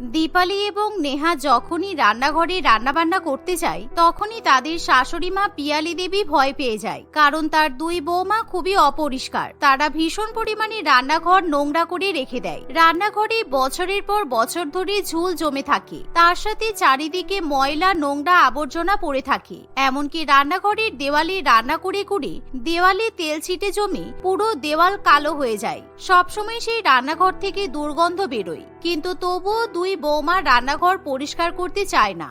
দীপালি এবং নেহা যখনই রান্নাঘরে রান্নাবান্না করতে যায়, তখনই তাদের শাশুড়ি মা পিয়ালি দেবী ভয় পেয়ে যায়, কারণ তার দুই বৌমা খুবই অপরিষ্কার। তারা ভীষণ পরিমাণে রান্নাঘর নোংরা করে রেখে দেয়। রান্নাঘরে বছরের পর বছর ধরে ঝুল জমে থাকে। তার সাথে চারিদিকে ময়লা, নোংরা আবর্জনা পড়ে থাকে। এমনকি রান্নাঘরের দেওয়ালে রান্না করে করে দেওয়ালে তেল ছিটে জমে পুরো দেওয়াল কালো হয়ে যায়। সবসময় সেই রান্নাঘর থেকে দুর্গন্ধ বেরোয়। কিন্তু তবুও দুই বৌমা রান্নাঘর পরিষ্কার করতে চায় না।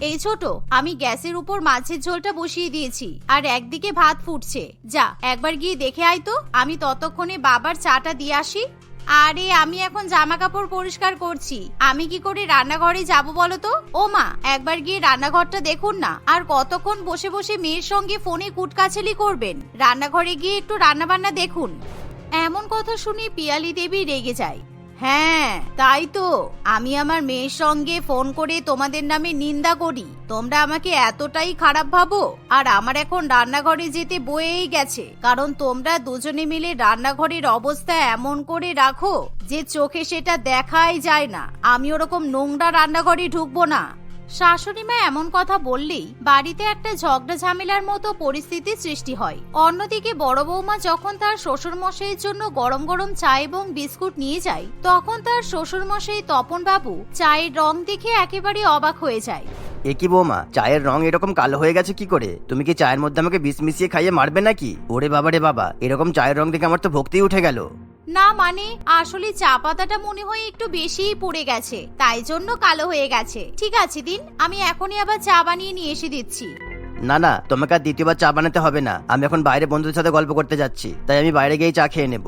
এই ছোট, আমি গ্যাসের উপর মাছের ঝোলটা বসিয়ে দিয়েছি, আর একদিকে ভাত ফুটছে। যা, একবার গিয়ে দেখে আয় তো, আমি ততক্ষণে বাবার চাটা দিয়ে আসি। আরে, আমি এখন জামা কাপড় পরিষ্কার করছি, আমি কি করে রান্নাঘরে যাব বলো তো? ও মা, একবার গিয়ে রান্নাঘরটা দেখুন না, আর কতক্ষণ বসে বসে মেয়ের সঙ্গে ফোনে কুটকাছালি করবেন? রান্নাঘরে গিয়ে একটু রান্নাবান্না দেখুন। এমন কথা শুনে পিয়ালি দেবী রেগে যায়। হ্যাঁ তাই তো। আমি আমার মেয়ের সঙ্গে ফোন করে তোমাদের নামে নিন্দা করি। তোমরা আমাকে এতটাই খারাপ ভাবো? আর আমার এখন রান্নাঘরে যেতে বয়েই গেছে। কারণ তোমরা দুজনে মিলে রান্নাঘরের অবস্থা এমন করে রাখো যে চোখে সেটা দেখাই যায় না। আমি ওরকম নোংরা রান্নাঘরে ঢুকবো না। শাশুড়ি মা এমন কথা বললেই বাড়িতে একটা ঝগড়া ঝামেলার মতো পরিস্থিতি সৃষ্টি হয়। অন্যদিকে বড় বৌমা যখন তার শ্বশুর মশাইয়ের জন্য গরম গরম চা এবং বিস্কুট নিয়ে যায়, তখন তার শ্বশুর মশাই তপন বাবু চায়ের রং দেখে একেবারে অবাক হয়ে যায়। এ কি বৌমা, চায়ের রং এরকম কালো হয়ে গেছে কি করে? তুমি কি চায়ের মধ্যে আমাকে বিষ মিশিয়ে খাইয়ে মারবে নাকি? ওরে বাবা রে বাবা, এরকম চায়ের রং দেখে আমার তো ভক্তি উঠে গেল। না মানে আসলে চা পাতাটা মনে হয় একটু বেশিই পড়ে গেছে, তাই জন্য কালো হয়ে গেছে। ঠিক আছে, দিন, আমি এখনই আবার চা বানিয়ে নিয়ে এসে দিচ্ছি। না না, তোমাকে আর দ্বিতীয়বার চা বানাতে হবে না। আমি এখন বাইরে বন্ধুদের সাথে গল্প করতে যাচ্ছি, তাই আমি বাইরে গিয়ে চা খেয়ে নেব।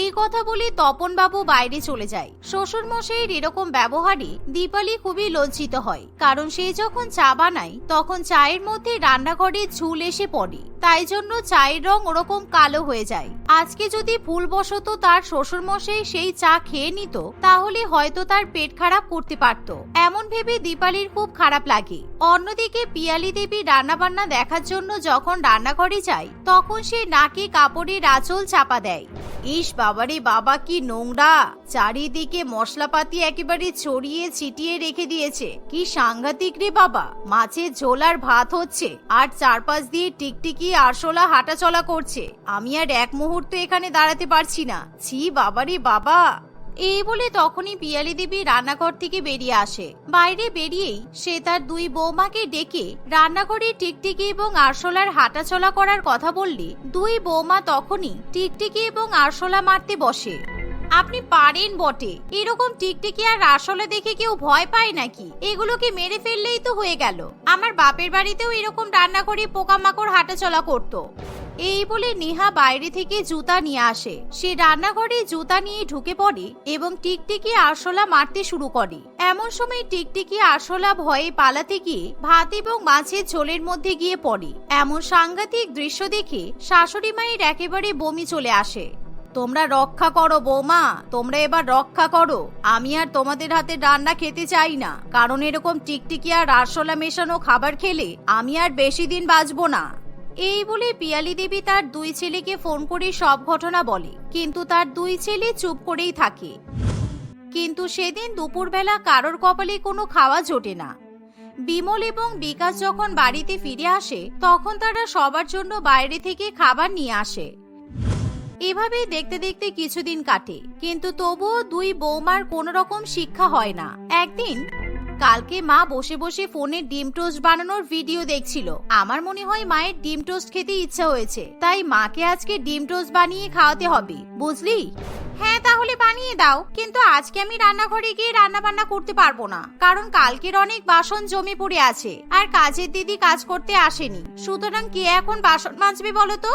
এই কথা বলে তপন বাবু বাইরে চলে যায়। শ্বশুর মশাইয়ের এরকম ব্যবহারে দীপালি খুবই লজ্জিত হয়, কারণ সে যখন চা বানায়, তখন চায়ের মধ্যে রান্নাঘরে ঝুল এসে পড়ে, তাই জন্য চায়ের রং ওরকম কালো হয়ে যায়। আজকে যদি ভুলবশত তার শ্বশুর মশাই সেই চা খেয়ে নিত, তাহলে হয়তো তার পেট খারাপ করতে পারত। এমন ভেবে দীপালির খুব খারাপ লাগে। অন্যদিকে পিয়ালি দেবী রান্নাবান্না দেখার জন্য যখন রান্নাঘরে যায়, তখন সে নাকে কাপড়ের আঁচল চাপা দেয়। ইস বাবারে বাবা, কি নোংরা। চারিদিকে মশলাপাতি একেবারে ছড়িয়ে ছিটিয়ে রেখে দিয়েছে। কি সাংঘাতিক রে বাবা। মাছের ঝোল আর ভাত হচ্ছে, আর চারপাশ দিয়ে টিকটিকি আরশোলা হাঁটাচলা করছে। আমি আর এক মুহূর্ত এখানে দাঁড়াতে পারছি না। ছি বাবারে বাবা। এই বলে তখনই পিয়ালি দেবী রান্নাঘর থেকে বেরিয়ে আসে। বাইরে বেরিয়েই সে তার দুই বৌমাকে ডেকে রান্নাঘরে টিকটিকি এবং আরশোলার হাঁটাচলা করার কথা বললে দুই বৌমা তখনই টিকটিকি এবং আরশোলা মারতে বসে। আপনি পারেন বটে, এরকম টিকটিকি আর আসলে দেখে কেউ ভয় পায় নাকি? এগুলোকে মেরে ফেললেই তো হয়ে গেল। আমার বাপের বাড়িতেও এরকম রান্না করে পোকামাকড় হাঁটাচলা করতো। এই বলে নেহা বাইরে থেকে জুতা নিয়ে আসে। সে রান্নাঘরে জুতা নিয়ে ঢুকে পড়ে এবং টিকটিকি আরশোলা মারতে শুরু করে। এমন সময় টিকটিকি আরশোলা ভয়ে পালাতে গিয়ে ভাত এবং মাছের ঝোলের মধ্যে গিয়ে পড়ে। এমন সাংঘাতিক দৃশ্য দেখে শাশুড়ি মায়ের একেবারে বমি চলে আসে। তোমরা রক্ষা করো বৌমা, তোমরা এবার রক্ষা করো। আমি আর তোমাদের হাতে রান্না খেতে চাই না। কারণ এরকম টিকটিকি আর আরশোলা মেশানো খাবার খেলে আমি আর বেশি দিন বাঁচবো না। এই বলে পিয়ালি দেবী তার দুই ছেলেকে ফোন করে সব ঘটনা বলে। কিন্তু তার দুই ছেলে চুপ করেই থাকে। কিন্তু সেদিন দুপুরবেলা কারোর কপালে কোনো খাওয়া জোটে না। বিমল এবং বিকাশ যখন বাড়িতে ফিরে আসে, তখন তারা সবার জন্য বাইরে থেকে খাবার নিয়ে আসে। এভাবেই দেখতে দেখতে কিছুদিন কাটে, কিন্তু তবুও দুই বৌমার কোনো রকম শিক্ষা হয় না। একদিন কালকে মা বসে বসে ফোনে ডিম টোস্ট বানানোর ভিডিও দেখছিল। আমার মনে হয় মায়ের ডিম টোস্ট খেতে ইচ্ছা হয়েছে। তাই মাকে আজকে ডিম টোস্ট বানিয়ে খাওয়াতে হবে, বুঝলি? হ্যাঁ তাহলে বানিয়ে দাও, কিন্তু আজকে আমি রান্নাঘরে গিয়ে রান্না বান্না করতে পারব না, কারণ কালকের অনেক বাসন জমে পড়ে আছে, আর কাজের দিদি কাজ করতে আসেনি। সুতরাং কে এখন বাসন মাজবে বলো তো?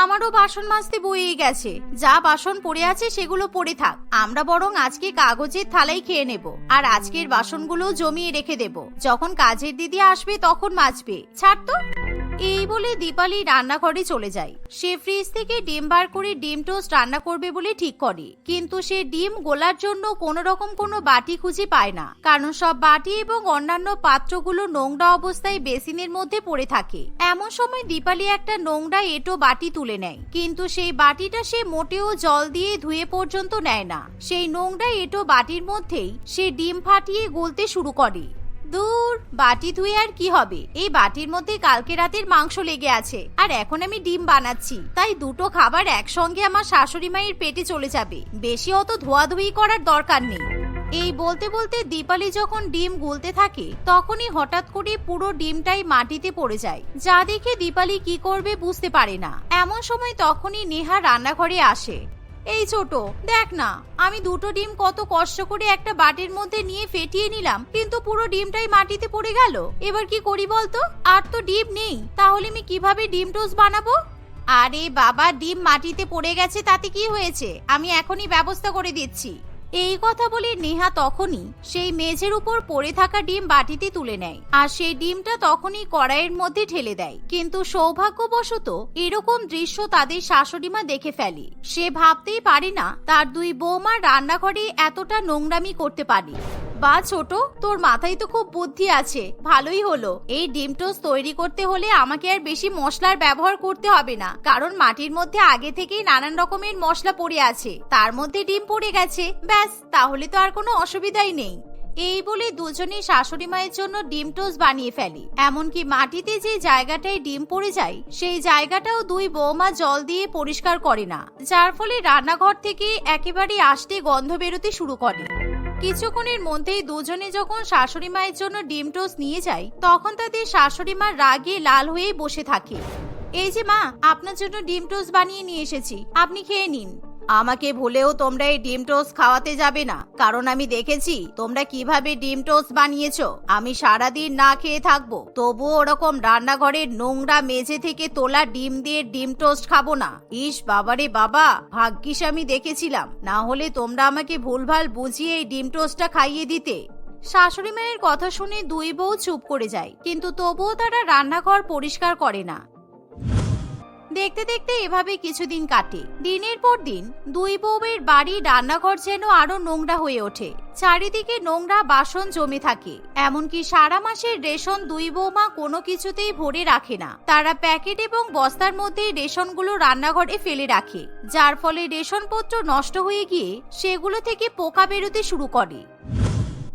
আমারও বাসন মাজতে বইয়ে গেছে। যা বাসন পড়ে আছে সেগুলো পড়ে থাক। আমরা বরং আজকে কাগজের থালাই খেয়ে নেব। আর আজকের বাসনগুলো জমিয়ে রেখে দেব। যখন কাজের দিদি আসবে তখন মাজবে। ছাড় তো। এই বলে দীপালি রান্নাঘরে চলে যায়। সে ফ্রিজ থেকে ডিম বার করে ডিম টোস্ট রান্না করবে বলে ঠিক করে। কিন্তু সে ডিম গোলার জন্য কোনো রকম কোনো বাটি খুঁজে পায় না। কারণ সব বাটি এবং অন্যান্য পাত্রগুলো নোংরা অবস্থায় বেসিনের মধ্যে পড়ে থাকে। এমন সময় দীপালি একটা নোংরা এটো বাটি তুলে নেয়। কিন্তু সেই বাটিটা সে মোটেও জল দিয়ে ধুয়ে পর্যন্ত নেয় না। সেই নোংরা এটো বাটির মধ্যেই সে ডিম ফাটিয়ে গলতে শুরু করে। দূর, বাটি ধুয়ে আর কি হবে? এই বাটির মধ্যে কালকে রাতের মাংস লেগে আছে। আর এখন আমি ডিম বানাচ্ছি। তাই দুটো খাবার একসঙ্গে আমার শাশুড়ি মায়ের পেটে চলে যাবে। বেশি অত ধোয়াধুয়ি করার দরকার নেই। এই বলতে বলতে দীপালি যখন ডিম গুলতে থাকে, তখনই হঠাৎ করে পুরো ডিমটাই মাটিতে পড়ে যায়। যা দেখে দীপালি কি করবে বুঝতে পারে না। এমন সময় তখনই নেহা রান্নাঘরে আসে। এই ছোট, দেখ না, আমি দুটো ডিম কত কষ্ট করে একটা বাটির মধ্যে নিয়ে ফেটিয়ে নিলাম, কিন্তু পুরো ডিমটাই মাটিতে পড়ে গেল। এবার কি করি বলতো? আর তো ডিম নেই, তাহলে আমি কীভাবে ডিম টোস্ট বানাবো? আরে বাবা, ডিম মাটিতে পড়ে গেছে, তাতে কি হয়েছে? আমি এখনই ব্যবস্থা করে দিচ্ছি। এই কথা বলে নেহা তখনই সেই মেঝের উপর পড়ে থাকা ডিম বাটিতে তুলে নেয়। আর সেই ডিমটা তখনই কড়াইয়ের মধ্যে ঢেলে দেয়। কিন্তু সৌভাগ্যবশত এরকম দৃশ্য তাদের শাশুড়িমা দেখে ফেলে। সে ভাবতেই পারে না তার দুই বৌমা রান্নাঘরে এতটা নোংরামি করতে পারে। বা ছোট? তোর মাথায় তো খুব বুদ্ধি আছে। ভালোই হলো। এই ডিম টোস্ট তৈরি করতে হলে আমাকে আর বেশি মশলার ব্যবহার করতে হবে না। কারণ মাটির মধ্যে আগে থেকেই নানান রকমের মশলা পড়ে আছে। তার মধ্যে ডিম পড়ে গেছে। ব্যাস, তাহলে তো আর কোনো অসুবিধাই নেই। এই বলে দুজনেই শাশুড়ি মায়ের জন্য ডিম টোস্ট বানিয়ে ফেলি। এমনকি মাটিতে যে জায়গাটায় ডিম পড়ে যায়, সেই জায়গাটাও দুই বৌমা জল দিয়ে পরিষ্কার করে না। যার ফলে রান্নাঘর থেকে একেবারে আসতে গন্ধ বেরোতে শুরু করে। কিছুক্ষণের মধ্যেই দুজনে যখন শাশুড়ি মায়ের জন্য ডিম টোস্ট নিয়ে যায়, তখন তাদের শাশুড়ি মা রাগে লাল হয়ে বসে থাকে। এই যে মা, আপনার জন্য ডিম টোস্ট বানিয়ে নিয়ে এসেছি, আপনি খেয়ে নিন। আমাকে ভুলেও তোমরা এই ডিম টোস্ট খাওয়াতে যাবে না। কারণ আমি দেখেছি তোমরা কীভাবে ডিম টোস্ট বানিয়েছো। আমি সারাদিন না খেয়ে থাকব। তবুও ওরকম রান্নাঘরের নোংরা মেঝে থেকে তোলা ডিম দিয়ে ডিম টোস্ট খাব না। ইস বাবারে বাবা, ভাগ্যিস আমি দেখেছিলাম। না হলে তোমরা আমাকে ভুলভাল বুঝিয়ে এই ডিম টোস্টটা খাইয়ে দিতে। শাশুড়ি মায়ের কথা শুনে দুই বউ চুপ করে যায়। কিন্তু তবুও তারা রান্নাঘর পরিষ্কার করে না। দেখতে দেখতে এভাবে কিছুদিন কাটে। দিনের পর দিন দুই বউয়ের বাড়ি, রান্নাঘর যেন আরও নোংরা হয়ে ওঠে। চারিদিকে নোংরা বাসন জমে থাকে। এমনকি সারা মাসের রেশন দুই বৌমা কোনো কিছুতেই ভরে রাখে না। তারা প্যাকেট এবং বস্তার মধ্যে রেশনগুলো রান্নাঘরে ফেলে রাখে। যার ফলে রেশনপত্র নষ্ট হয়ে গিয়ে সেগুলো থেকে পোকা বেরোতে শুরু করে।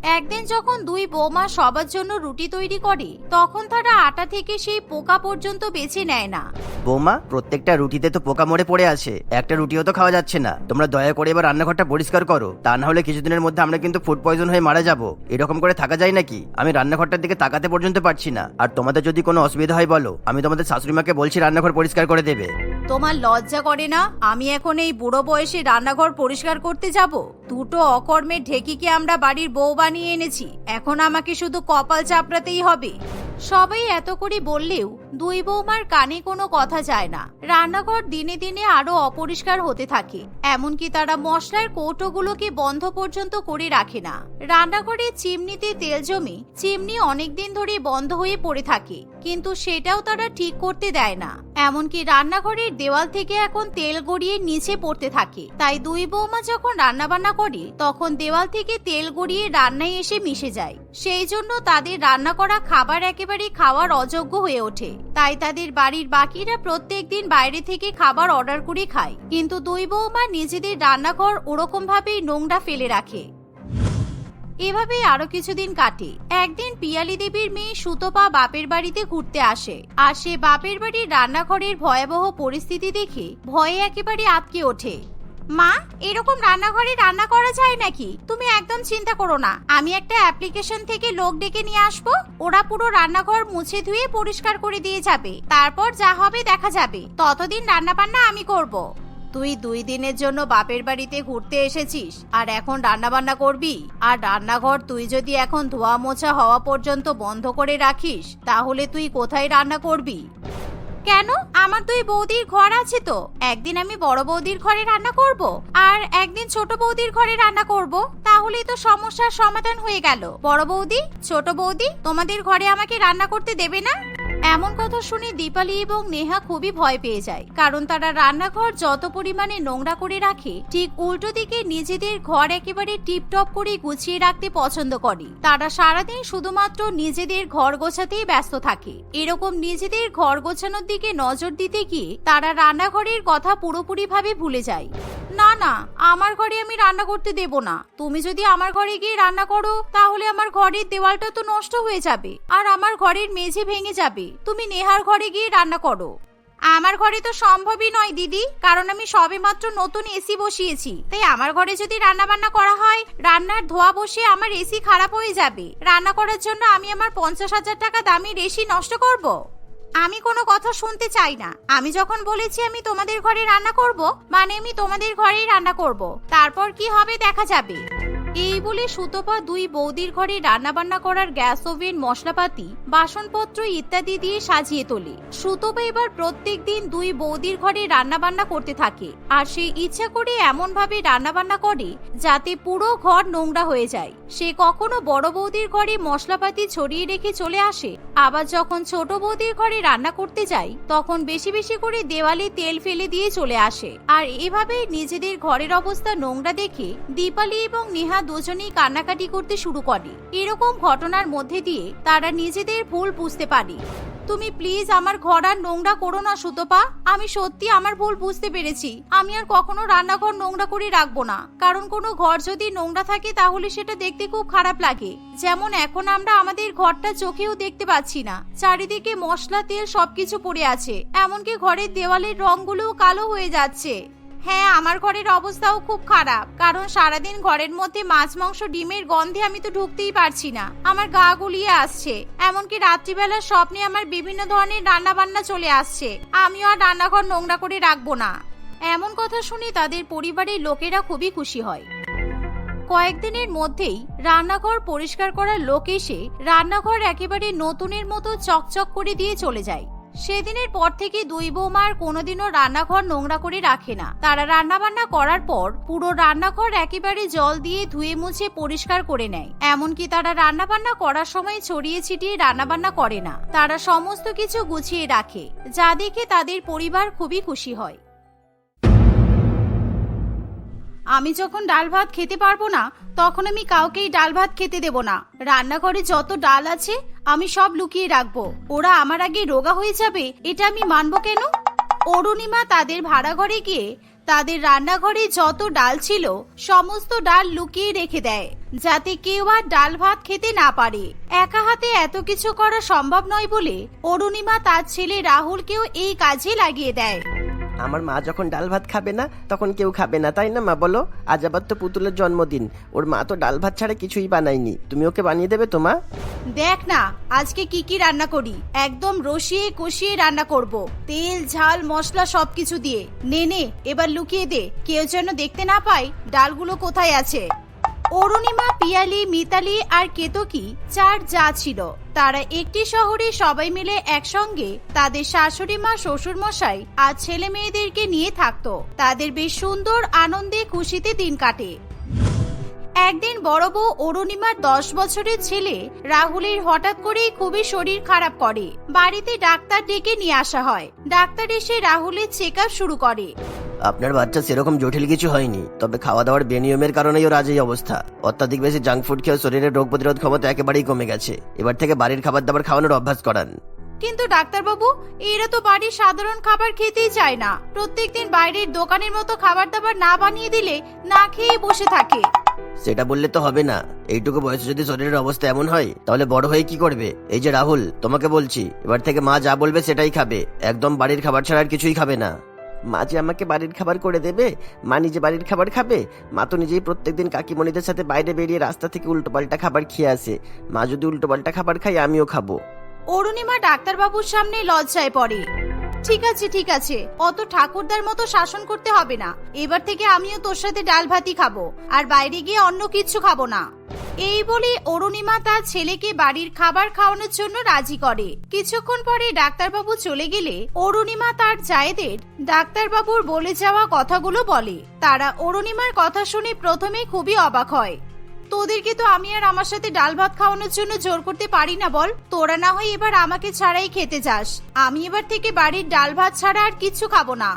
একদিন যখন দুই বৌমা সবার জন্য রুটি তৈরি করে তখন তারা আটা থেকে সেই পোকা পর্যন্ত বেছে নেয় না। বৌমা প্রত্যেকটা রুটিতে তো পোকা মরে পড়ে আছে। একটা রুটিও তো খাওয়া যাচ্ছে না। তোমরা দয়া করে এবার রান্নাঘরটা পরিষ্কার করো। তা না হলে কিছুদিনের মধ্যে আমরা কিন্তু ফুড পয়জন হয়ে মারা যাব। এরকম করে থাকা যায় নাকি? আমি রান্নাঘরটার দিকে তাকাতে পর্যন্ত পারছি না। আর তোমাদের যদি কোনো অসুবিধা হয় বলো। আমি তোমাদের শাশুড়িমাকে বলছি রান্নাঘর পরিষ্কার করে দেবে। তোমার লজ্জা করে না? আমি এখন এই বুড়ো বয়সে রান্নাঘর পরিষ্কার করতে যাব? দুটো অকর্মের ঢেকিকে আমরা বাড়ির বউ বানিয়ে এনেছি। এখন আমাকে শুধু কপাল চাপড়াতেই হবে। সবাই এত করে বললেও দুই বৌমার কানে কোনো কথা যায় না। রান্নাঘর দিনে দিনে আরও অপরিষ্কার হতে থাকে। এমনকি তারা মশলার কৌটোগুলোকে বন্ধ পর্যন্ত করে রাখে না। রান্নাঘরে চিমনিতে তেল জমে চিমনি অনেকদিন ধরে বন্ধ হয়ে পড়ে থাকে, কিন্তু সেটাও তারা ঠিক করতে দেয় না। এমনকি রান্নাঘরের দেওয়াল থেকে এখন তেল গড়িয়ে নিচে পড়তে থাকে। তাই দুই বৌমা যখন রান্নাবান্না করে, তখন দেওয়াল থেকে তেল গড়িয়ে রান্নায় এসে মিশে যায়। সেই জন্য তাদের রান্না করা খাবার একেবারে খাওয়ার অযোগ্য হয়ে ওঠে। তাই তাদের বাড়ির বাকিরা প্রত্যেক দিন বাইরে থেকে খাবার অর্ডার করে খায়। কিন্তু দুই বৌমা নিজেদের রান্নাঘর ওরকম ভাবেই নোংরা ফেলে রাখে। এভাবেই আরও কিছুদিন কাটে। একদিন পিয়ালি দেবীর মেয়ে সুতপা বাপের বাড়িতে ঘুরতে আসে। আর সে বাপের বাড়ির রান্নাঘরের ভয়াবহ পরিস্থিতি দেখে ভয়ে একেবারে আটকে ওঠে। মা, এরকম রান্নাঘরে রান্না করা যায় নাকি? তুমি একদম চিন্তা করো না। আমি একটা অ্যাপ্লিকেশন থেকে লোক ডেকে নিয়ে আসব। ওরা পুরো রান্নাঘর মুছে ধুয়ে পরিষ্কার করে দিয়ে যাবে। তারপর যা হবে দেখা যাবে। ততদিন রান্না বান্না আমি করব। তুই দুই দিনের জন্য বাপের বাড়িতে ঘুরতে এসেছিস। আর এখন রান্না বান্না করবি? আর রান্নাঘর তুই যদি এখন ধোয়া মোছা হওয়া পর্যন্ত বন্ধ করে রাখিস, তাহলে তুই কোথায় রান্না করবি? কেন? আমার তো দুই বৌদির ঘর আছে তো। একদিন আমি বড় বৌদির ঘরে রান্না করব, আর একদিন ছোট বৌদির ঘরে রান্না করব। তাহলেই তো সমস্যার সমাধান হয়ে গেল। বড় বৌদি, ছোট বৌদি, তোমাদের ঘরে আমাকে রান্না করতে দেবে না? এমন কথা শুনে দীপালি এবং নেহা খুবই ভয় পেয়ে যায়, কারণ তারা রান্নাঘর যত পরিমাণে নোংরা করে রাখে, ঠিক উল্টো দিকে নিজেদের ঘর একেবারে টিপটপ করে গুছিয়ে রাখতে পছন্দ করে। তারা সারাদিন শুধুমাত্র নিজেদের ঘর গোছাতেই ব্যস্ত থাকে। এরকম নিজেদের ঘর গোছানোর দিকে নজর দিতে গিয়ে তারা রান্নাঘরের কথা পুরোপুরিভাবে ভুলে যায়। না না, আমার ঘরে আমি রান্না করতে দেব না। তুমি যদি আমার ঘরে গিয়ে রান্না করো, তাহলে আমার ঘরের দেওয়ালটা তো নষ্ট হয়ে যাবে, আর আমার ঘরের মেঝে ভেঙে যাবে। তুমি নেহার ঘরে গিয়ে রান্না করো। আমার ঘরে তো সম্ভবই নয়, দিদি, কারণ আমি সবেমাত্র নতুন এসি বসিয়েছি। তাই আমার ঘরে যদি রান্না বান্না করা হয়, রান্নার ধোয়া বসে আমার এসি খারাপ হয়ে যাবে। রান্না করার জন্য আমি আমার পঞ্চাশ হাজার টাকা দামের এসি নষ্ট করব? আমি কোনো কথা শুনতে চাই না। আমি যখন বলেছি আমি তোমাদের ঘরে রান্না করব মানে আমি তোমাদের ঘরেই রান্না করব। তারপর কি হবে দেখা যাবে। এই বলে সুতপা দুই বৌদির ঘরে রান্নাবান্না করার গ্যাস ওভেন, মশলাপাতি, বাসনপত্র ইত্যাদি দিয়ে সাজিয়ে তোলে। সুতপা এবার প্রত্যেক দিন দুই বৌদির ঘরে রান্নাবান্না করতে থাকে আর সে ইচ্ছা করে এমন ভাবে রান্না বান্না করে যাতে পুরো ঘর নোংরা হয়ে যায়। সে কখনো বড় বৌদির ঘরে মশলাপাতি ছড়িয়ে রেখে চলে আসে। আবার যখন ছোট বৌদির ঘরে রান্না করতে যায়, তখন বেশি বেশি করে দেওয়ালে তেল ফেলে দিয়ে চলে আসে। আর এভাবে নিজেদের ঘরের অবস্থা নোংরা দেখে দীপালি এবং নেহা দুজনেই কান্নাকাটি করতে শুরু করে। এরকম ঘটনার মধ্যে দিয়ে তারা নিজেদের ভুল বুঝতে পারে। তুমি প্লিজ আমার ঘর আর নোংরা করো না সুতপা। আমি সত্যি আমার ভুল বুঝতে পেরেছি। আমি আর কখনো রান্নাঘর নোংরা করে রাখব না। কারণ কোনো ঘর যদি নোংরা থাকে তাহলে সেটা দেখতে খুব খারাপ লাগে। যেমন এখন আমরা আমাদের ঘরটা চোখেও দেখতে পাচ্ছি না। চারিদিকে মশলা, তেল সবকিছু পড়ে আছে। এমনকি ঘরের দেওয়ালের রংগুলোও কালো হয়ে যাচ্ছে। হ্যাঁ আমার ঘরের অবস্থাও খুব খারাপ। কারণ সারাদিন ঘরের মধ্যে মাছ, মাংস, ডিমের গন্ধে আমি তো ঢুকতেই পারছি না। আমার গা গুলিয়ে আসছে। এমনকি রাত্রিবেলার স্বপ্নে আমার বিভিন্ন ধরনের রান্না বান্না চলে আসছে। আমিও আর রান্নাঘর নোংরা করে রাখব না। এমন কথা শুনে তাদের পরিবারের লোকেরা খুবই খুশি হয়। কয়েকদিনের মধ্যেই রান্নাঘর পরিষ্কার করার লোক এসে রান্নাঘর একেবারে নতুনের মতো চকচক করে দিয়ে চলে যায়। সেদিনের পর থেকে দুই বৌমা আর কোনোদিনও রান্নাঘর নোংরা করে রাখে না। তারা রান্নাবান্না করার পর পুরো রান্নাঘর একেবারে জল দিয়ে ধুয়ে মুছে পরিষ্কার করে নেয়। এমনকি তারা রান্নাবান্না করার সময় ছড়িয়ে ছিটিয়ে রান্নাবান্না করে না। তারা সমস্ত কিছু গুছিয়ে রাখে, যা দেখে তাদের পরিবার খুবই খুশি হয়। আমি যখন ডাল ভাত খেতে পারব না, তখন আমি কাউকেই ডাল ভাত খেতে দেব না। রান্নাঘরে যত ডাল আছে আমি সব লুকিয়ে রাখব। ওরা আমার আগে রোগা হয়ে যাবে, এটা আমি মানবো কেন? অরুণিমা তাদের ভাড়া ঘরে গিয়ে তাদের রান্নাঘরে যত ডাল ছিল, সমস্ত ডাল লুকিয়ে রেখে দেয়, যাতে কেউ আর ডাল ভাত খেতে না পারে। একা হাতে এত কিছু করা সম্ভব নয় বলে অরুণিমা তার ছেলে রাহুলকেও এই কাজে লাগিয়ে দেয়। আমার মা যখন ডাল ভাত খাবে না, তখন কেউ খাবে না, তাই না মা? বলো, আজ আবার তো পুতুলের জন্মদিন। ওর মা তো ডাল ভাত ছাড়া কিছুই বানায়নি। তুমি ওকে বানিয়ে দেবে তো মা? দেখ না, আজকে কি কি রান্না করি। একদম রসিয়ে কষিয়ে রান্না করব। তেল, ঝাল, মশলা সবকিছু দিয়ে। নে নে, এবার লুকিয়ে দে। কেউ যেন দেখতে না পায় ডালগুলো কোথায় আছে। অরুণিমা, পিয়ালি, মিতালি আর কেতকি চার যা ছিল। তারা একটি শহরে সবাই মিলে একসঙ্গে তাদের শাশুড়ি মা শ্বশুর মশাই আর ছেলে মেয়েদেরকে নিয়ে থাকতো। তাদের বেশ সুন্দর, আনন্দে, খুশিতে দিন কাটে। একদিন বড় বউ অরুণিমার দশ বছরের ছেলে রাহুলের হঠাৎ করেই খুবই শরীর খারাপ করে। বাড়িতে ডাক্তার ডেকে নিয়ে আসা হয়। ডাক্তার এসে রাহুলের চেক শুরু করে। আপনার বাচ্চা সেরকম জটিল কিছু হয়নি তবে খাওয়া দাওয়ার বেনিয়মের কারণেই ওর আজ এই অবস্থা। অত্যাধিক বেশি জাঙ্ক ফুড খেয়ে শরীরের রোগ প্রতিরোধ ক্ষমতা একেবারেই কমে গেছে। এবার থেকে বাড়ির খাবার দাবার খাওয়ানোর অভ্যাস করান। কিন্তু ডাক্তারবাবু এরা তো বাড়ির সাধারণ খাবার খেতেই চায় না। প্রত্যেকদিন বাইরের দোকানের মতো খাবার দাবার না বানিয়ে দিলে না খেয়েই বসে থাকে। সেটা বললে তো হবে না। এইটুকু বয়সে যদি শরীরের অবস্থা এমন হয় তাহলে বড় হয়ে কি করবে? এই যে রাহুল তোমাকে বলছি এবার থেকে মা যা বলবে সেটাই খাবে। একদম বাড়ির খাবার ছাড়া আর কিছুই খাবে না। মা যে আমাকে বাড়ির খাবার করে দেবে, মা নিজে বাড়ির খাবার খাবে? মা তো নিজেই প্রত্যেকদিন কাকিমণিদের সাথে বাইরে বেরিয়ে রাস্তা থেকে উল্টোপাল্টা খাবার খেয়ে আসে। মা যদি উল্টোপাল্টা খাবার খাই আমিও খাব। অরুণিমা ডাক্তারবাবুর সামনে লজ্জায় পড়ে। ঠিক আছে ঠিক আছে। অত ঠাকুরদার মতো শাসন করতে হবে না। এবার থেকে আমিও তোর সাথে ডাল ভাতই খাব, আর বাইরে গিয়ে অন্য কিছু খাব না। এই বলে অরুণিমা তার ছেলেকে বাড়ির খাবার খাওয়ানোর জন্য রাজি করে। কিছুক্ষণ পরে ডাক্তারবাবু চলে গেলে অরুণিমা তার জায়েদের ডাক্তারবাবুর বলে যাওয়া কথাগুলো বলে। তারা অরুণিমার কথা শুনে প্রথমে খুবই অবাক হয়। তোদেরকে তো আমি আর আমার সাথে ডাল ভাত খাওয়ানোর জন্য জোর করতে পারি না বল। তোরা না হয় এবার আমাকে ছাড়াই খেতে যাস। আমি এবার থেকে বাড়ির ডাল ভাত ছাড়া আর কিছু খাব না।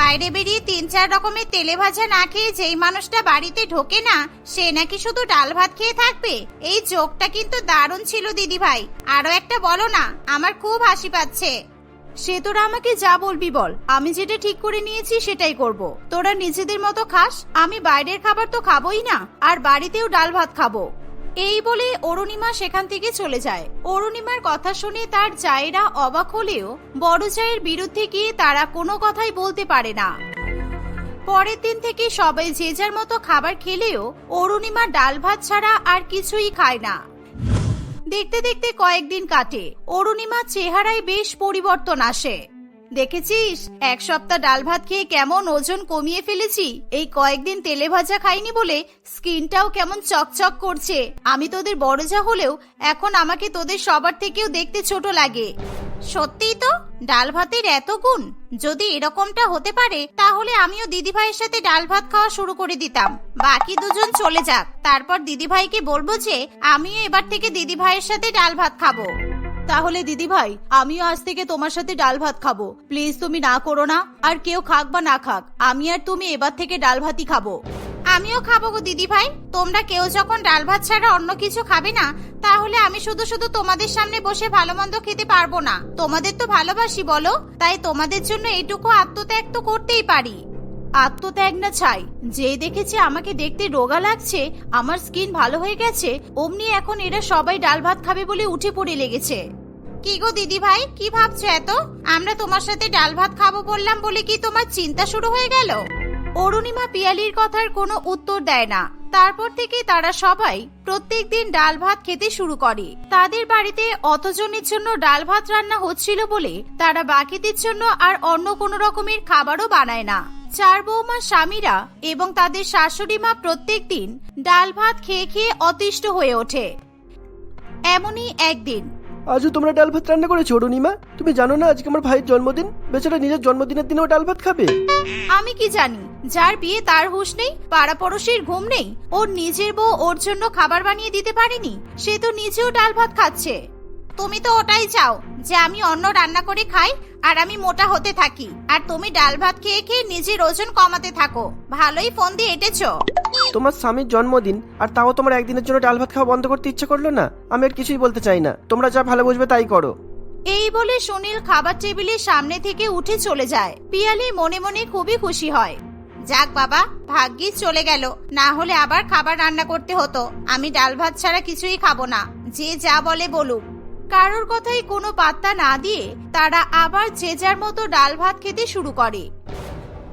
বাইরে বেরিয়ে তিন চার রকমের তেলে ভাজা না খেয়ে যেই মানুষটা বাড়িতে ঢোকে না, সে নাকি শুধু ডাল ভাত খেয়ে থাকবে? এই জোকটা কিন্তু দারুণ ছিল দিদি ভাই আরও একটা বলো না, আমার খুব হাসি পাচ্ছে। সে তোরা আমাকে যা বলবি বল। আমি যেটা ঠিক করে নিয়েছি সেটাই করব। তোরা নিজেদের মতো খাস, আমি বাইরের খাবার তো খাবোই না, আর বাড়িতেও ডাল ভাত খাব। এই বলে অরুণিমা সেখান থেকে চলে যায়। অরুণিমার কথা শুনে তার জায়েরা অবাক হলেও বড় জায়ের বিরুদ্ধে গিয়ে তারা কোনো কথাই বলতে পারে না। পরের দিন থেকে সবাই যে যার মতো খাবার খেলেও অরুণিমা ডাল ভাত ছাড়া আর কিছুই খায় না। দেখতে দেখতে কয়েকদিন কাটে। অরুণিমা চেহারায় বেশ পরিবর্তন আসে। দেখেছিস? এক সপ্তাহ ডাল ভাত খেয়ে কেমন ওজন কমিয়ে ফেলেছি? এই কয়েকদিন তেলে ভাজা খাইনি বলে স্কিনটাও কেমন চকচক করছে। আমি তোদের বড় যা হলেও এখন আমাকে তোদের সবার থেকেও দেখতে ছোট লাগে। সত্যিই তো? ডাল ভাতের এত গুণ? যদি এরকমটা হতে পারে, তাহলে আমিও দিদিভাইয়ের সাথে ডাল ভাত খাওয়া শুরু করে দিতাম। বাকি দুজন চলে যাক। তারপর দিদিভাইকে বলব যে, আমিও এবার থেকে দিদিভাইয়ের সাথে ডাল ভাত খাব। তাহলে দিদি ভাই আমিও আজ থেকে তোমার সাথে ডাল ভাত খাব। প্লিজ তুমি না করো না, আর কেউ খাক বা না খাক, আমি আর তুমি এবার থেকে ডাল ভাতই খাব। আমিও খাব গো দিদি ভাই তোমরা কেউ যখন ডাল ভাত ছাড়া অন্য কিছু খাবে না, তাহলে আমি শুধু শুধু তোমাদের সামনে বসে ভালো মন্দ খেতে পারব না। তোমাদের তো ভালোবাসি বলো, তাই তোমাদের জন্য এইটুকু আত্মত্যাগ তো করতেই পারি। আত্মত্যাগ না চাই যে দেখেছে আমাকে দেখতে রোগা লাগছে, আমার স্কিন ভালো হয়ে গেছে, অমনি এখন এরা সবাই ডাল ভাত খাবে বলে উঠে পড়ে লেগেছে। কি গো দিদি ভাই, কি ভাবছ এত? আমরা তোমার সাথে ডাল ভাত খাব বললাম বলে কি তোমার চিন্তা শুরু হয়ে গেল? অরুণিমা পিয়ালির কথার কোনো উত্তর দেয় না। তারপর থেকে তারা সবাই প্রত্যেকদিন ডাল ভাত খেতে শুরু করে। তাদের বাড়িতে অতজনের জন্য ডাল ভাত রান্না হচ্ছিল বলে তারা বাকিদের জন্য আর অন্য কোনো রকমের খাবারও বানায় না। চার বৌমা স্বামীরা এবং তাদের শাশুড়ি মা প্রত্যেক দিন ডাল ভাত খেয়ে খেয়ে অতিষ্ঠ হয়ে ওঠে। এমনই একদিন। আজও তোমরা ডাল ভাত রান্না করেছ অরুণিমা তুমি জানো না আজকে আমার ভাইয়ের জন্মদিন? বেচারা নিজের জন্মদিনের দিনেও ডাল ভাত খাবে। আমি কি জানি যার বিয়ে তার হুঁশ নেই পাড়া পড়শির ঘুম নেই ওর নিজের বউ ওর জন্য খাবার বানিয়ে দিতে পারেনি সে তো নিজেও ডাল ভাত খাচ্ছে। তুমি তো ওটাই চাও যে আমি অন্য রান্না করে খাই আর আমি মোটা হতে থাকি। আর তুমি ডাল ভাত খেয়ে খেয়ে নিজের ওজন কমাতে থাকো। ভালোই ফোন দিয়ে এটেছো। তোমার স্বামীর জন্মদিন আর তাও তোমার একদিনের জন্য ডাল ভাত খাওয়া বন্ধ করতে ইচ্ছা করল না? আমি আর কিছুই বলতে চাই না। তোমরা যা ভালো বুঝবে তাই করো। এই বলে সুনীল খাবার টেবিলের সামনে থেকে উঠে চলে যায়। পিয়ালি মনে মনে খুবই খুশি হয়। যাক বাবা ভাগ্যিস চলে গেল। না হলে আবার খাবার রান্না করতে হতো। আমি ডাল ভাত ছাড়া কিছুই খাব না। যে যা বলে বলুক। কারোর কথাই কোনো পাত্তা না দিয়ে তারা আবার যে যার মতো ডাল ভাত খেতে শুরু করে।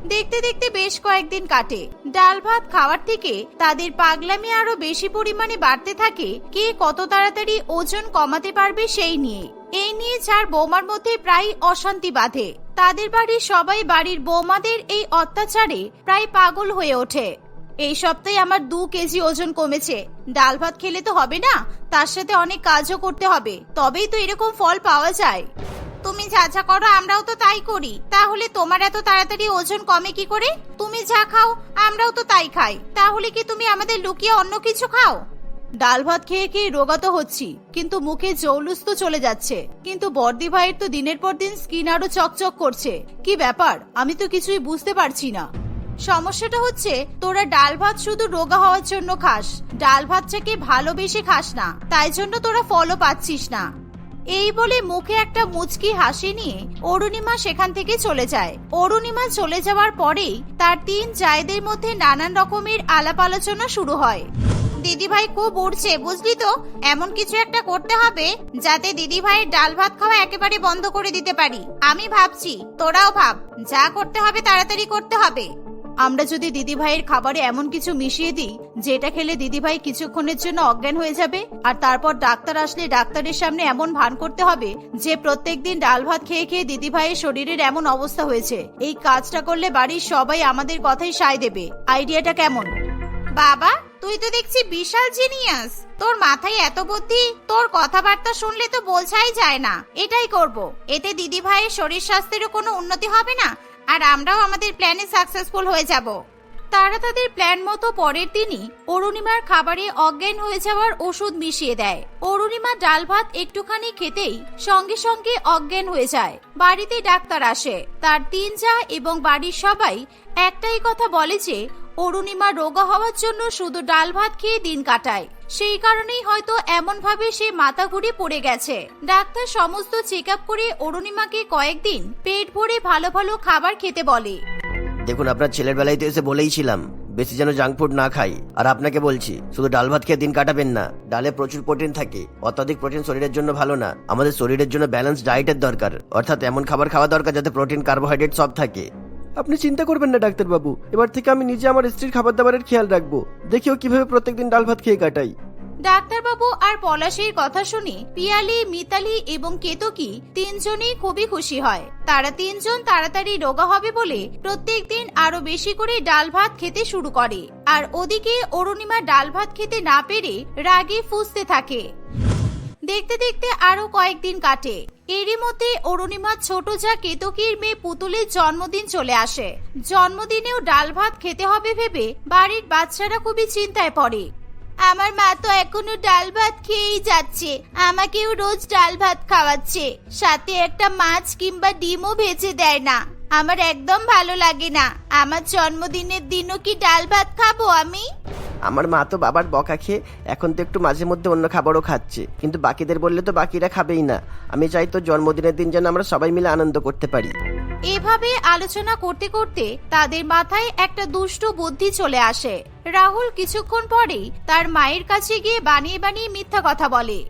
দেখতে দেখতে বেশ কয়েকদিন কাটে। ডাল ভাত খাওয়ার থেকে তাদের পাগলামি আরও বেশি পরিমাণে বাড়তে থাকে কে কত তাড়াতাড়ি ওজন কমাতে পারবে সেই নিয়ে। এই নিয়ে চার বৌমার মধ্যে প্রায় অশান্তি বাঁধে। তাদের বাড়ির সবাই বাড়ির বৌমাদের এই অত্যাচারে প্রায় পাগল হয়ে ওঠে। এই সপ্তাহে আমার দু কেজি ওজন কমেছে। ডাল ভাত খেলে তো হবে না, তার সাথে অনেক কাজও করতে হবে, তবেই তো এরকম ফল পাওয়া যায়। তুমি যা যা করো, আমরাও তো তাই করি। তাহলে তোমার এত তাড়াতাড়ি ওজন কমে কি করে? তুমি যা খাও, আমরাও তো তাই খাই। তাহলে কি তুমি আমাদের লুকিয়ে অন্য কিছু খাও? ডাল ভাত খেয়ে খেয়ে রোগা তো হচ্ছি, কিন্তু মুখে জৌলুস তো চলে যাচ্ছে। কিন্তু বর্দি ভাইয়ের তো দিনের পর দিন স্কিন আরও চকচক করছে। কি ব্যাপার? আমি তো কিছুই বুঝতে পারছি না। সমস্যাটা হচ্ছে, তোরা ডাল ভাত শুধু রোগা হওয়ার জন্য খাস। ডাল ভাত ভাতটাকে ভালোবেসে খাস না। তাই জন্য তোরা ফলও পাচ্ছিস না। এই বলে মুখে একটা মুচকি হাসি নিয়ে অরুণিমা সেখান থেকে চলে যায়। অরুণিমা চলে যাওয়ার পরেই তার তিন জায়দের মধ্যে নানান রকমের আলাপ আলোচনা শুরু হয়। দিদিভাই খুব উঠছে বুঝলি তো? এমন কিছু একটা করতে হবে যাতে দিদিভাইয়ের ডাল ভাত খাওয়া একেবারে বন্ধ করে দিতে পারি। আমি ভাবছি, তোরাও ভাব, যা করতে হবে তাড়াতাড়ি করতে হবে। আমরা যদি দিদিভাইয়ের খাবারে এমন কিছু মিশিয়ে দিই, যেটা খেলে দিদিভাই কিছুক্ষণের জন্য অজ্ঞান হয়ে যাবে, আর তারপর ডাক্তার আসলে ডাক্তারের সামনে এমন ভান করতে হবে, যে প্রত্যেকদিন ডাল ভাত খেয়ে খেয়ে দিদিভাইয়ের শরীরের এমন অবস্থা হয়েছে। এই কাজটা করলে বাড়ির সবাই আমাদের কথাই সায় দেবে। আইডিয়াটা কেমন? বাবা, তুই তো দেখছি বিশাল জিনিয়াস। তোর মাথায় এত বুদ্ধি, তোর কথাবার্তা শুনলে তো বোঝাই যায় না। এটাই করব। এতে দিদি ভাইয়ের শরীর স্বাস্থ্যেরও কোনো উন্নতি হবে না আর আমরাও আমাদের প্ল্যানে সাকসেসফুল হয়ে যাব। তারা তাদের প্ল্যান মতো পরের দিনই অরুণিমার খাবারে অজ্ঞান হয়ে যাওয়ার ওষুধ মিশিয়ে দেয়। অরুণিমা ডাল ভাত একটুখানি খেতেই সঙ্গে সঙ্গে অজ্ঞান হয়ে যায়। বাড়িতে ডাক্তার আসে। তার তিন যা এবং বাড়ির সবাই একটাই কথা বলে যে, অরুণিমা রোগা হওয়ার জন্য শুধু ডাল ভাত খেয়ে দিন কাটায়। সেই কারণেই হয়তো এমন ভাবে সে মাথা ঘুরে পড়ে গেছে। ডাক্তার সমস্ত চেক আপ করে অরুণিমাকে কয়েকদিন পেট ভরে ভালো ভালো খাবার খেতে বলে। দেখুন, আপনার ছেলের বেলায় তো এসে বলেইছিলাম বেশি যেন জাঙ্ক ফুড না খাই। আর আপনাকে বলছি, শুধু ডাল ভাত খেয়ে দিন কাটাবেন না, ডালে প্রচুর প্রোটিন থাকে, অত্যাধিক প্রোটিন শরীরের জন্য ভালো না, আমাদের শরীরের জন্য ব্যালেন্স ডায়েটের দরকার, অর্থাৎ এমন খাবার খাওয়া দরকার যাতে প্রোটিন, কার্বোহাইড্রেট সব থাকে। আপনি চিন্তা করবেন না, ডাক্তারবাবু। এবার থেকে আমি নিজে আমার স্ত্রীর খাবার দাবারের খেয়াল রাখব। দেখিও কীভাবে প্রত্যেকদিন ডাল ভাত খেয়ে কাটাই। ডাক্তারবাবু, আর পলাশের কথা শুনে পিয়ালি, মিতালি এবং কেতকী তিনজনেই খুবই খুশি হয়। তারা তিনজন তাড়াতাড়ি রোগা হবে বলে প্রত্যেক দিন আরও বেশি করে ডাল ভাত খেতে শুরু করে। আর ওদিকে অরুণিমা ডাল ভাত খেতে না পেরে রাগে ফুসতে থাকে। দেখতে দেখতে আরও কয়েকদিন কাটে। এরই মধ্যে অরুণিমার ছোট যা কেতকীর মেয়ে পুতুলের জন্মদিন চলে আসে। জন্মদিনেও ডাল ভাত খেতে হবে ভেবে বাড়ির বাচ্চারা খুবই চিন্তায় পড়ে। আমার মা তো এখনও ডাল ভাত খেয়েই যাচ্ছে। আমাকেও রোজ ডাল ভাত খাওয়াচ্ছে। সাথে একটা মাছ কিংবা ডিমও ভেজে দেয় না। আমার একদম ভালো লাগে না। আমার জন্মদিনের দিনও কি ডাল ভাত খাব আমি? আমার মা তো বাবার বকা খেয়ে এখন তো একটু মাঝে মধ্যে অন্য খাবারও খাচ্ছে। কিন্তু বাকিদের বললে তো বাকিরা খাবেই না। আমি চাই তো জন্মদিনের দিন যেন আমরা সবাই মিলে আনন্দ করতে পারি। এভাবে আলোচনা করতে করতে তাদের মাথায় একটা দুষ্টু বুদ্ধি চলে আসে। রাহুল কিছুক্ষণ পরেই তার মায়ের কাছে গিয়ে বানিয়ে বানিয়ে মিথ্যা কথা বলে।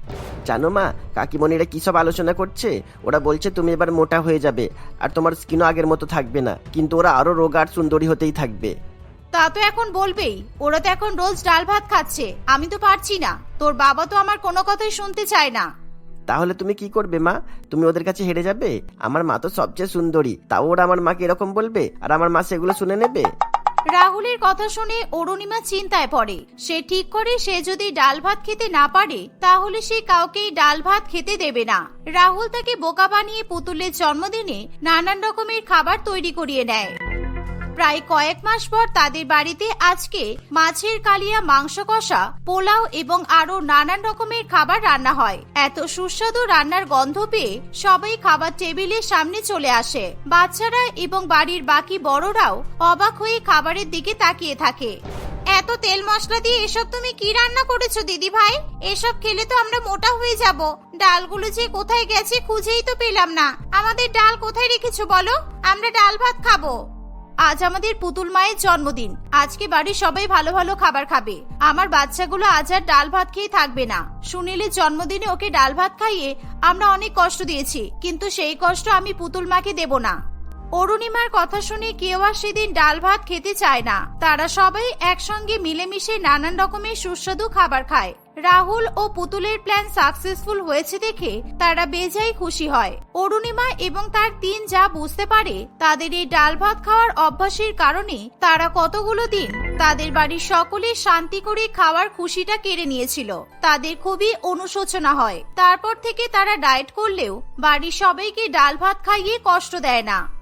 জানো মা কাকিমণিরা কি সব আলোচনা করছে? ওরা বলছে তুমি এবার মোটা হয়ে যাবে আর তোমার স্কিনও আগের মতো থাকবে না। কিন্তু ওরা আরও রোগা আর সুন্দরী হতেই থাকবে। তা তো এখন বলবেই। ওরা তো এখন রোজ ডাল ভাত খাচ্ছে। আমি তো পারছি না। তোর বাবা তো আমার কোনো কথাই শুনতে চায় না। তাহলে তুমি কি করবে মা? তুমি ওদের কাছে হেরে যাবে? আমার মা তো সবচেয়ে সুন্দরী। তাও ওরা আমার মাকে এরকম বলবে? আর আমার মা সেগুলো শুনে নেবে? রাহুলের কথা শুনে অরুণিমা চিন্তায় পড়ে। সে ঠিক করে সে যদি ডাল ভাত খেতে না পারে তাহলে সে কাউকেই ডাল ভাত খেতে দেবে না। রাহুল তাকে বোকা বানিয়ে পুতুলের জন্মদিনে নানান রকমের খাবার তৈরি করিয়ে নেয় প্রায় কয়েক মাস পর তাদের বাড়িতে আজকে মাছের কালিয়া, মাংস কষা, পোলাও এবং আরও নানান রকমের খাবার রান্না হয়। এত সুস্বাদু রান্নার গন্ধ পেয়ে সবাই খাবার টেবিলের সামনে চলে আসে। বাচ্চারা এবং বাড়ির বাকি বড়রাও অবাক হয়ে খাবারের দিকে তাকিয়ে থাকে। এত তেল মশলা দিয়ে এসব তুমি কি রান্না করেছ, দিদি ভাই? এসব খেলে তো আমরা মোটা হয়ে যাব। ডালগুলো যে কোথায় গেছে খুঁজেই তো পেলাম না। আমাদের ডাল কোথায় রেখেছো বলো? আমরা ডাল ভাত খাব। আজ আমাদের পুতুল মায়ের জন্মদিন। আজকে বাড়ির সবাই ভালো ভালো খাবার খাবে। আমার বাচ্চাগুলো আজ আর ডাল ভাত খেয়ে থাকবে না। সুনীলের জন্মদিনে ওকে ডাল ভাত খাইয়ে আমরা অনেক কষ্ট দিয়েছি, কিন্তু সেই কষ্ট আমি পুতুল মাকে দেব না। অরুণিমার কথা শুনে কেউ আর সেদিন ডাল ভাত খেতে চায় না। তারা সবাই একসঙ্গে মিলেমিশে নানান রকমের সুস্বাদু খাবার খায়। রাহুল ও পুতুলের প্ল্যান সাকসেসফুল হয়েছে দেখে তারা বেজাই খুশি হয়। অরুণিমা এবং তার তিন যা বুঝতে পারে তাদের এই ডাল ভাত খাওয়ার অভ্যাসের কারণে তারা কতগুলো দিন তাদের বাড়ির সকলে শান্তি করে খাওয়ার খুশিটা কেড়ে নিয়েছিল। তাদের খুবই অনুশোচনা হয়। তারপর থেকে তারা ডায়েট করলেও বাড়ির সবাইকে ডাল ভাত খাইয়ে কষ্ট দেয় না।